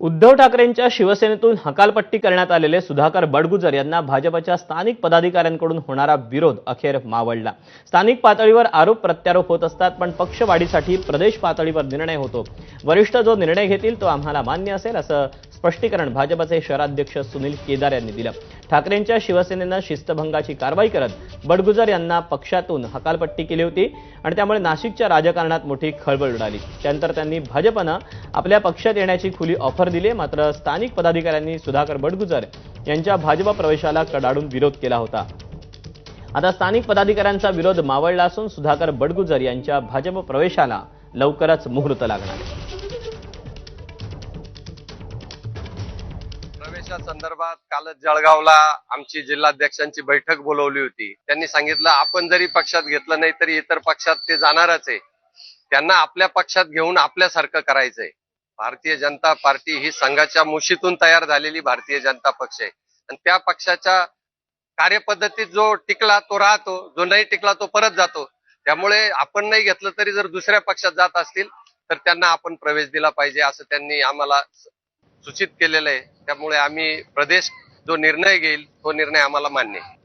उद्धव ठाकरेंच्या शिवसेनेतून हकालपट्टी करण्यात आलेले सुधाकर बडगुजर यांना भाजपच्या स्थानिक पदाधिकाऱ्यांकडून होणारा विरोध अखेर मावळला. स्थानिक पातळीवर आरोप प्रत्यारोप होत असतात पण पक्षवाढीसाठी प्रदेश पातळीवर निर्णय होतो. वरिष्ठ जो निर्णय घेतील तो आम्हाला मान्य असेल असं स्पष्टीकरण भाजपचे शहराध्यक्ष सुनील केदार यांनी दिलं. ठाकरेंच्या शिवसेनेनं शिस्तभंगाची कारवाई करत बडगुजर यांना पक्षातून हकालपट्टी केली होती आणि त्यामुळे नाशिकच्या राजकारणात मोठी खळबळ उडाली. त्यानंतर त्यांनी भाजपनं आपल्या पक्षात येण्याची खुली ऑफर दिली. मात्र स्थानिक पदाधिकाऱ्यांनी सुधाकर बडगुजर यांच्या भाजप प्रवेशाला कडाडून विरोध केला होता. आता स्थानिक पदाधिकाऱ्यांचा विरोध मावळला असून सुधाकर बडगुजर यांच्या भाजप प्रवेशाला लवकरच मुहूर्त लागणार. आहे. प्रवेशासंदर्भात कालच जळगावला आमची जिल्हाध्यक्षांची बैठक बोलवली होती. त्यांनी सांगितलं आपण जरी पक्षात घेतलं नाही तरी इतर पक्षात ते जाणारच आहे. त्यांना आपल्या पक्षात घेऊन आपल्यासारखं करायचंय. भारतीय जनता पार्टी ही संघाच्या मुशीतून तयार झालेली भारतीय जनता पक्ष आहे. आणि त्या पक्षाच्या कार्यपद्धतीत जो टिकला तो राहतो. जो नाही टिकला तो परत जातो. त्यामुळे आपण नाही घेतलं तरी जर दुसऱ्या पक्षात जात असतील तर त्यांना आपण प्रवेश दिला पाहिजे असं त्यांनी आम्हाला सूचित केलेलं आहे. त्यामुळे आम्ही प्रदेश जो निर्णय घेईल तो निर्णय आम्हाला मान्य आहे.